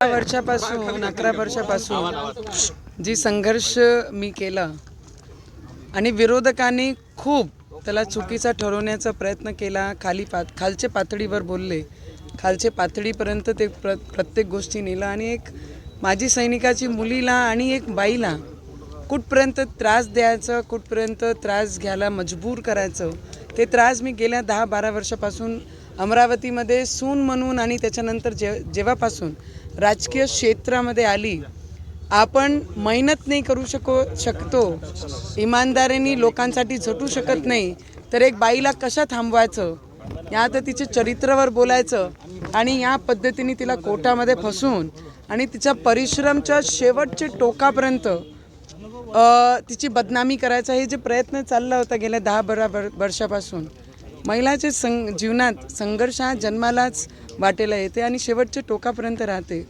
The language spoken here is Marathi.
अकरा वर्षापासून अकरा वर्षापासून जी संघर्ष मी केला आणि विरोधकांनी खूप त्याला चुकीचा ठरवण्याचा प्रयत्न केला खाली पा खालचे पातळीवर बोलले. खालचे पातळीपर्यंत ते प्र प्रत्येक गोष्टी नेलं आणि एक माजी सैनिकाची मुलीला आणि एक बाईला कुठपर्यंत त्रास द्यायचं कुठपर्यंत त्रास घ्यायला मजबूर करायचं ते त्रास मी गेल्या दहा बारा वर्षापासून अमरावतीमध्ये सून म्हणून आणि त्याच्यानंतर जे जेव्हापासून राजकीय क्षेत्रामध्ये आली आपण मेहनत नाही करू शको शकतो. इमानदारीने लोकांसाठी झटू शकत नाही. तर एक बाईला कशा थांबवायचं? या तर तिच्या चरित्रावर बोलायचं आणि या पद्धतीने तिला कोटामध्ये फसवून आणि तिच्या परिश्रमच्या शेवटच्या टोकापर्यंत तिची बदनामी करायचा हे जे प्रयत्न चालला होता गेल्या दहा बारा वर- वर्षापासून महिलाचे सं जीवनात संघर्ष हा जन्मालाच वाटेला येते आणि शेवटच्या टोकापर्यंत राहते.